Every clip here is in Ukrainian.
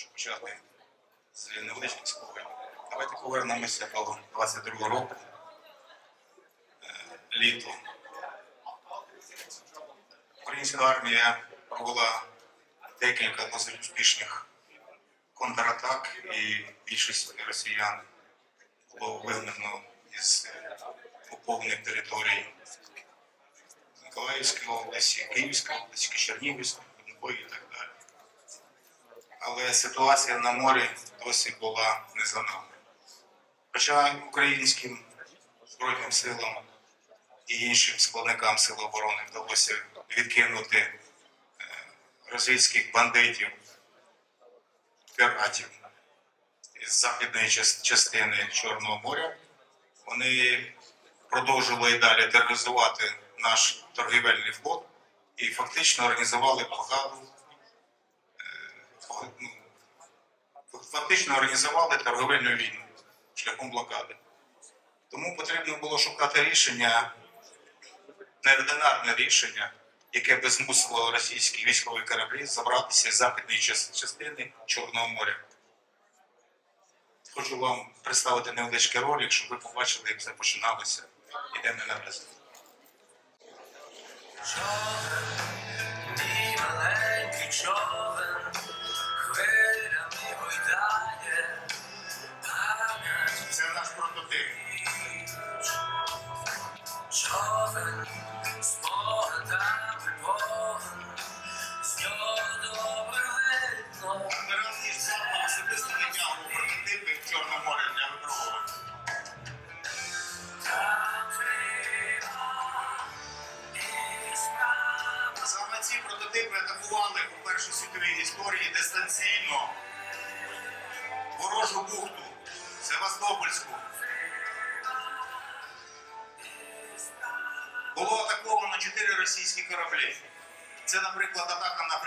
Хочу почати з невеличких спогадів. Давайте повернемося до 22 року. Е, Літо. Українська армія провела декілька досить успішних контратак, і більшість росіян було вигнано із окупованих територій Миколаївської області, Київської області, Чернігівської, і так. Але ситуація на морі досі була не за нами. Хоча українським Збройним силам і іншим складникам сил оборони вдалося відкинути е, російських бандитів, піратів із західної частини Чорного моря, вони продовжували і далі тероризувати наш торгівельний флот і фактично організували блокаду. Ну, Фактично організували торговельну війну шляхом блокади. Тому потрібно було шукати рішення, неординарне рішення, яке би змусило російські військові кораблі забратися з західної частини Чорного моря. Хочу вам представити невеличкий ролик, щоб ви побачили, як це починалося. Ідемо на президент. Мій маленький човен наш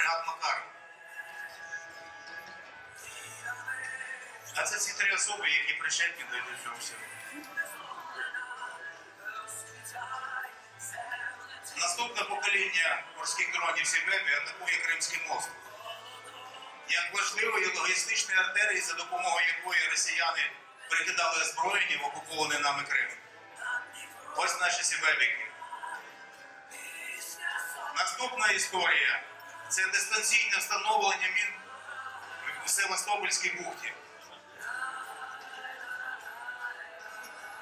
атака на фрегат Макар. А це ці три особи, які причетні до цього всього. Наступне покоління морських дронів Сібебі атакує Кримський мост. Як важливої логістичної артерії, за допомогою якої росіяни прикидали озброєння в окупований нами Крим. Ось наші Сібебіки. Наступна історія це дистанційне встановлення мін в Севастопольській бухті.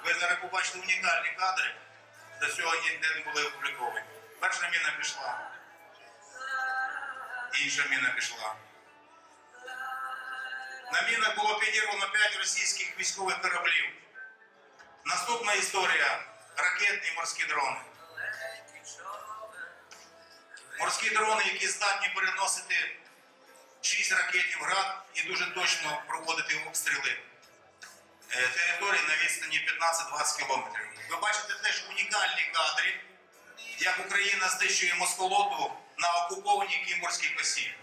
Ви зараз побачите унікальні кадри, до цього ніде не були опубліковані. Перша міна пішла. Інша міна пішла. На мінах було підірвано 5 російських військових кораблів. Наступна історія ракетні морські дрони. Морські дрони, які здатні переносити 6 ракетів град і дуже точно проводити обстріли е, території на відстані 15-20 кілометрів. Ви бачите теж унікальні кадри, як Україна знищує москолоту на окупованій Кімборській косі.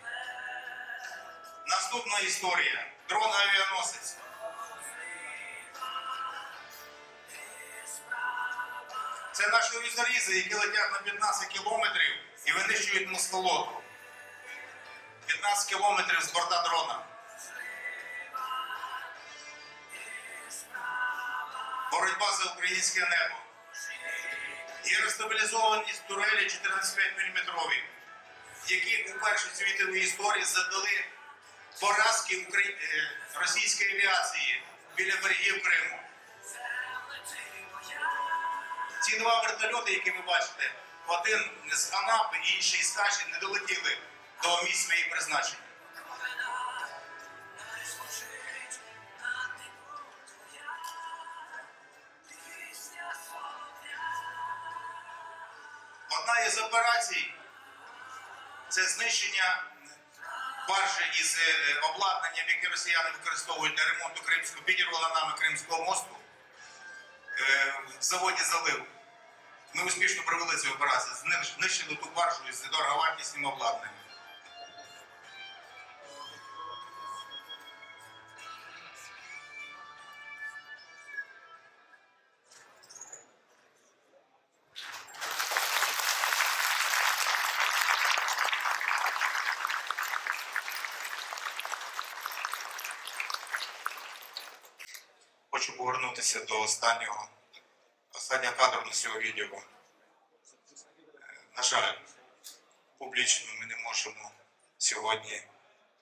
Наступна історія. Дрон авіаносець. Це наші різорізи, які летять на 15 кілометрів і винищують москолоту. 15 кілометрів з борта дрона. Боротьба за українське небо. Є розстабілізовані турелі 14,5 мм, які у першій світовій історії задали поразки Украї- е, російської авіації біля берегів Криму. Ці два вертольоти, які ви бачите, один з Анапи, інший з Каші, не долетіли до місць своїх призначень. Одна із операцій це знищення баржі із е, обладнанням, яке росіяни використовують для ремонту Кримського, підірвала нами Кримського мосту е, в заводі залив. Ми успішно провели цю операцію, знищили ту баржу із дороговартісним обладнанням. Хочу повернутися до останнього останнього кадру на цього відео. Е, На жаль, публічно ми не можемо сьогодні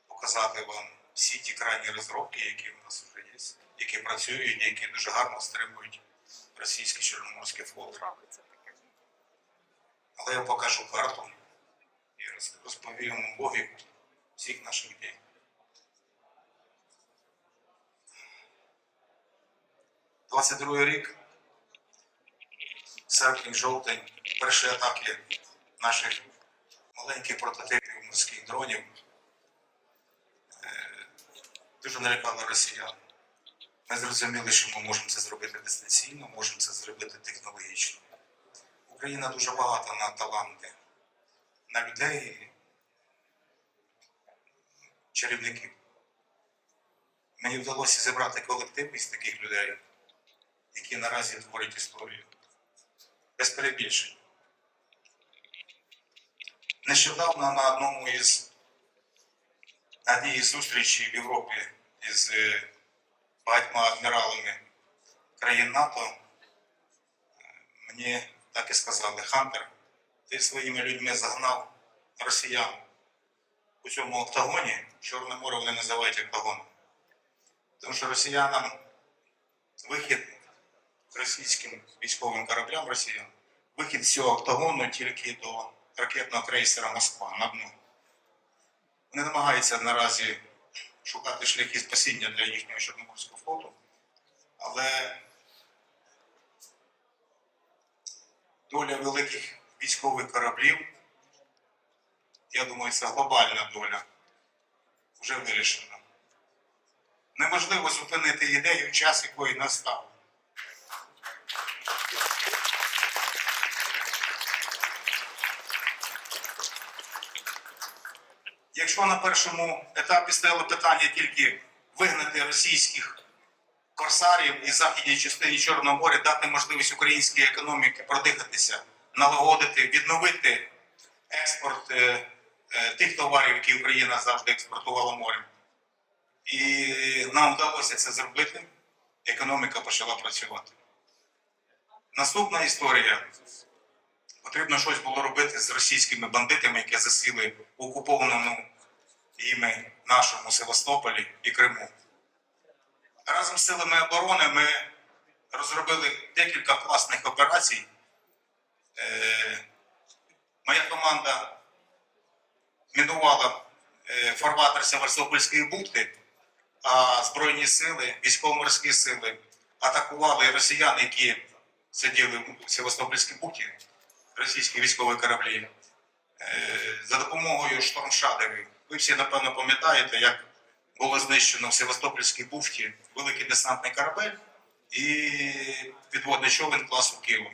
показати вам всі ті крайні розробки, які в нас вже є, які працюють, які дуже гарно стримують російський чорноморський флот. Але я покажу карту і роз- розповім логіку всіх наших дій. – 22 рік, серпень, жовтень, перші атаки наших маленьких прототипів морських дронів е, дуже налякали росіян. Ми зрозуміли, що ми можемо це зробити дистанційно, можемо це зробити технологічно. Україна дуже багата на таланти, на людей, чарівників. Мені вдалося зібрати колектив із таких людей, які наразі творять історію. Без перебільшень. Нещодавно на одному із одній із зустрічей в Європі із е, багатьма адміралами країн НАТО е, мені так і сказали, Хантер, ти своїми людьми загнав росіян у цьому октагоні, Чорне море вони називають октагоном. Тому що росіянам вихід російським військовим кораблям росіян, вихід з цього октагону тільки до ракетного крейсера Москва на дно. Вони намагаються наразі шукати шляхи спасіння для їхнього Чорноморського флоту, але доля великих військових кораблів, я думаю, це глобальна доля, вже вирішена. Неможливо зупинити ідею, час якої настав. Якщо на першому етапі стояло питання тільки вигнати російських корсарів із західній частині Чорного моря, дати можливість українській економіці продихатися, налагодити, відновити експорт е, е, тих товарів, які Україна завжди експортувала морем. І нам вдалося це зробити. Економіка почала працювати. Наступна історія. Потрібно щось було робити з російськими бандитами, які засіли в окупованому іми нашому Севастополі і Криму. Разом з силами оборони ми розробили декілька класних операцій. Е, моя команда мінувала е, фарватер Севастопольської бухти, а Збройні сили, військово-морські сили атакували росіян, які сиділи в Севастопольській бухті, російські військові кораблі, е, за допомогою штормшадерів. Ви всі, напевно, пам'ятаєте, як було знищено в Севастопольській бухті великий десантний корабель і підводний човен класу Києва.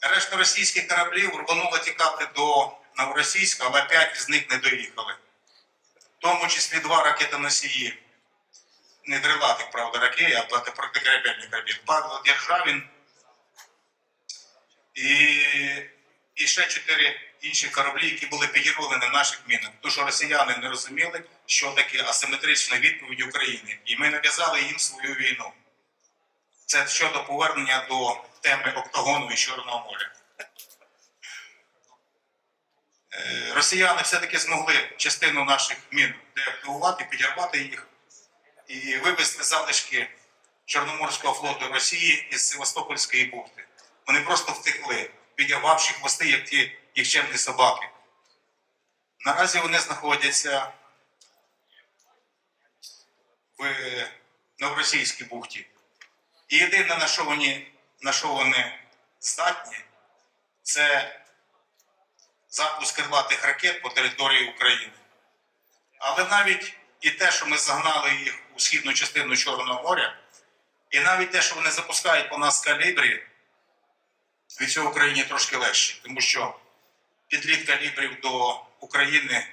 Решта російських кораблів рванула тікати до Новоросійська, але п'ять з них не доїхали. В тому числі два ракетоносії, не крилатих, правда, ракети, а протикорабельних ракет. Павло Державін і, і ще чотири інші кораблі, які були підірвані в наших мінах. Тому що росіяни не розуміли, що таке асиметрична відповідь України. І ми нав'язали їм свою війну. Це щодо повернення до теми Октагону і Чорного моря. Е, Росіяни все-таки змогли частину наших мін деактивувати, підірвати їх і вивезти залишки Чорноморського флоту Росії із Севастопольської бухти. Вони просто втекли, підірвавши хвости, як ті нікчемні собаки. Наразі вони знаходяться в Новоросійській бухті. І єдине, на що вони, на що вони здатні, це запуск крилатих ракет по території України. Але навіть і те, що ми загнали їх у східну частину Чорного моря, і навіть те, що вони запускають по нас калібрі, від цього Україні трошки легше, тому що підліт калібрів до України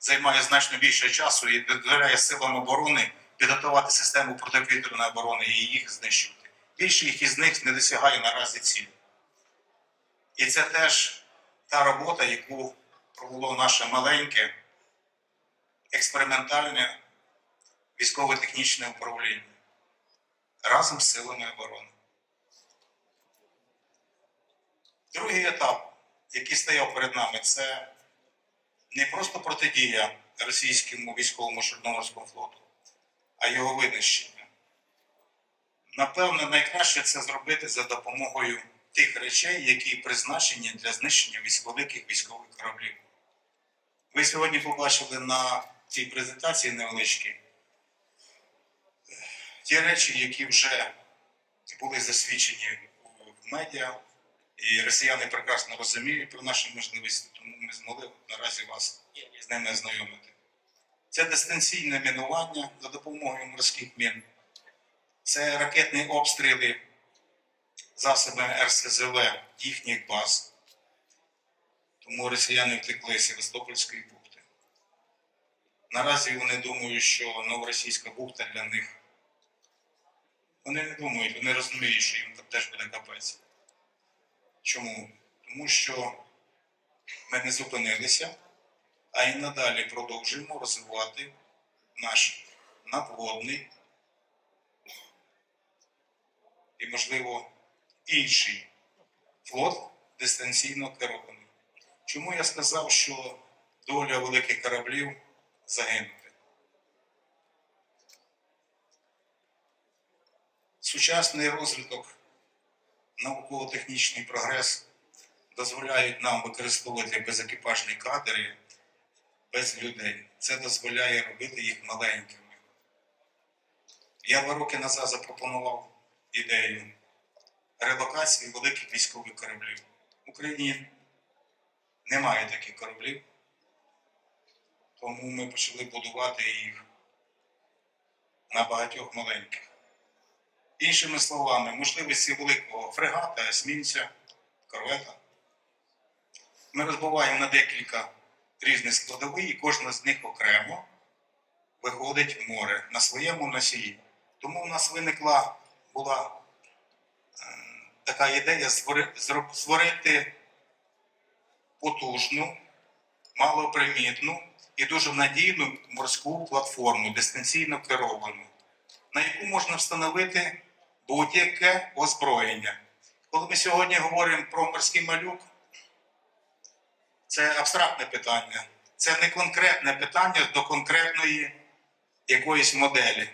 займає значно більше часу і дозволяє силам оборони підготувати систему протиповітряної оборони і їх знищувати. Більше їх із них не досягає наразі цілі. І це теж та робота, яку провело наше маленьке експериментальне військово-технічне управління. разом з силами оборони. Другий етап, який стояв перед нами, це не просто протидія російському військовому Чорноморському флоту, а його винищення. Напевно, найкраще це зробити за допомогою тих речей, які призначені для знищення великих військових кораблів. Ви сьогодні побачили на цій презентації невеличкій е, ті речі, які вже були засвідчені в медіа, і росіяни прекрасно розуміють про наші можливості, тому ми змогли наразі вас з ними ознайомити. Це дистанційне мінування за допомогою морських мін, це ракетні обстріли засобами РСЗВ їхніх баз. Тому росіяни втекли з Севастопольської бухти. Наразі вони думають, що новоросійська бухта для них. Вони не думають, вони розуміють, що їм там теж буде капець. Чому? Тому що ми не зупинилися, а й надалі продовжуємо розвивати наш надводний і, можливо, інший флот дистанційно керований. Чому я сказав, що доля великих кораблів загинути? Сучасний розвиток, науково-технічний прогрес дозволяють нам використовувати безекіпажні кадри без людей. Це дозволяє робити їх маленькими. Я два роки назад запропонував ідею релокації великих військових кораблів. В Україні немає таких кораблів, тому ми почали будувати їх на багатьох маленьких. Іншими словами, можливості великого фрегата, есмінця, корвета. Ми розбиваємо на декілька різних складових, і кожна з них окремо виходить в море на своєму носії. Тому в нас виникла була е, така ідея створити потужну, малопримітну і дуже надійну морську платформу, дистанційно керовану, на яку можна встановити будь-яке озброєння. Коли ми сьогодні говоримо про морський малюк, це абстрактне питання. Це не конкретне питання до конкретної якоїсь моделі.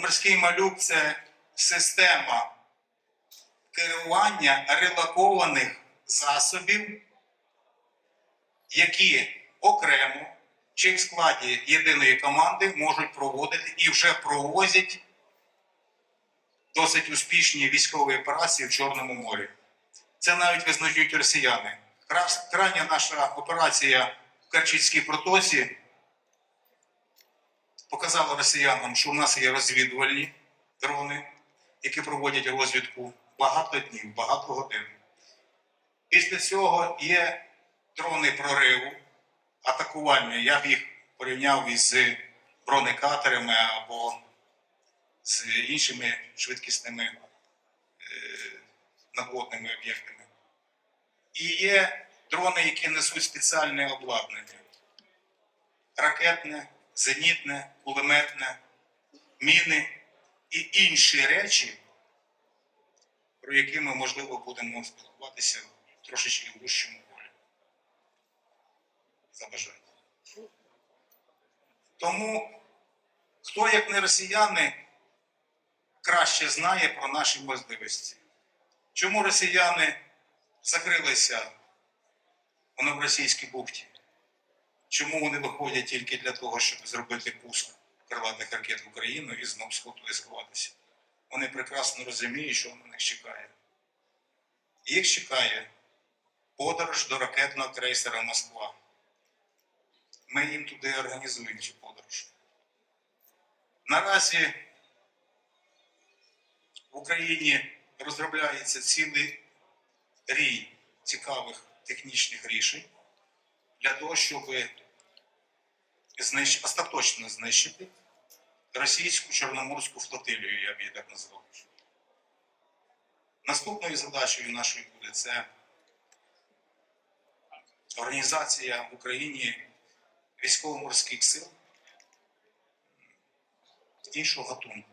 Морський малюк це система керування релокованих засобів, які окремо чи в складі єдиної команди можуть проводити і вже провозять досить успішні військові операції в Чорному морі. Це навіть визнають росіяни. Крайня наша операція в Керченській протоці показала росіянам, що в нас є розвідувальні дрони, які проводять розвідку багато днів, багато годин. Після цього є дрони прориву, атакувальні. Я б їх порівняв із бронекатерами або з іншими швидкісними е, надводними об'єктами. І є дрони, які несуть спеціальне обладнання: ракетне, зенітне, кулеметне, міни і інші речі, про які ми, можливо, будемо спілкуватися трошечки в вищому. За бажання. Тому, хто, як не росіяни, краще знає про наші можливості. Чому росіяни закрилися у Новоросійській бухті? Чому вони виходять тільки для того, щоб зробити пуск крилатих ракет в Україну і знов сховатися? Вони прекрасно розуміють, що на них чекає. Їх чекає подорож до ракетного крейсера Москва. Ми їм туди організуємо цю подорож. Наразі в Україні розробляється цілий рій цікавих технічних рішень для того, щоб знищ... остаточно знищити російську Чорноморську флотилію, я б її так назвав. Наступною задачею нашої буде це організація в Україні військово-морських сил іншого гатунку.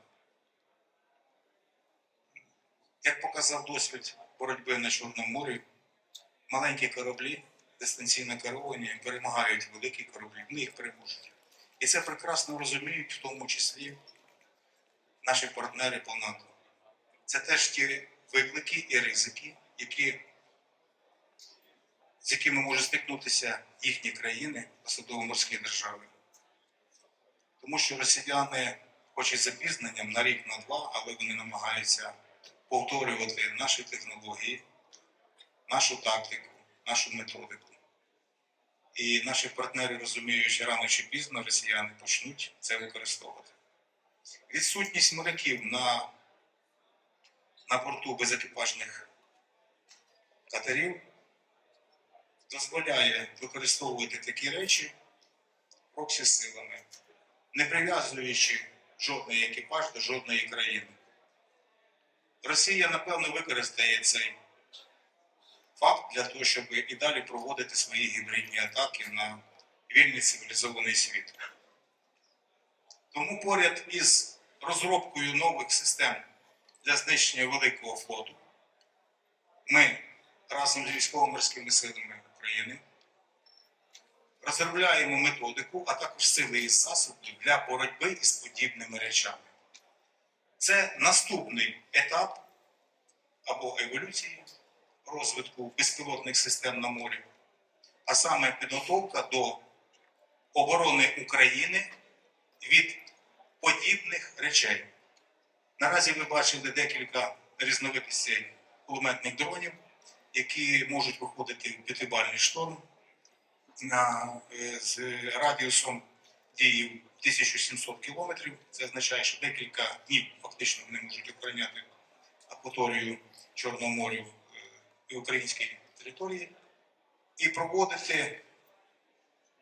Як показав досвід боротьби на Чорному морі, маленькі кораблі, дистанційне керування перемагають великі кораблі, вони їх переможуть. І це прекрасно розуміють, в тому числі наші партнери по НАТО. Це теж ті виклики і ризики, які, з якими можуть стикнутися їхні країни, особливо морські держави. Тому що росіяни, хоч і запізненням на рік, на два, але вони намагаються повторювати наші технології, нашу тактику, нашу методику. І наші партнери розуміють, що рано чи пізно росіяни почнуть це використовувати. Відсутність моряків на, на борту безекіпажних катерів дозволяє використовувати такі речі проксі силами, не прив'язуючи жодний екіпаж до жодної країни. Росія, напевно, використає цей факт для того, щоб і далі проводити свої гібридні атаки на вільний цивілізований світ. Тому поряд із розробкою нових систем для знищення великого флоту, ми разом з військово-морськими силами України розробляємо методику, а також сили і засоби для боротьби із подібними речами. Це наступний етап або еволюції розвитку безпілотних систем на морі, а саме підготовка до оборони України від подібних речей. Наразі ви бачили декілька різновидностей кулеметних дронів, які можуть виходити в п'ятибальний шторм на, е, з радіусом дії 1700 кілометрів. Це означає, що декілька днів фактично вони можуть охороняти акваторію Чорного моря е, і українській території і проводити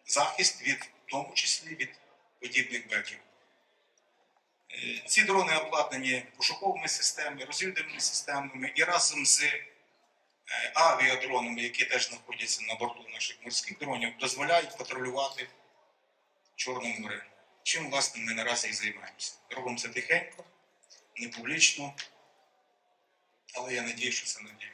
захист від, в тому числі від подібних беків. Е, Ці дрони обладнані пошуковими системами, розвідувальними системами і разом з авіадронами, які теж знаходяться на борту наших морських дронів, дозволяють патрулювати Чорне море. Чим, власне, ми наразі і займаємося. Робимо це тихенько, не публічно, але я надію, що це надію.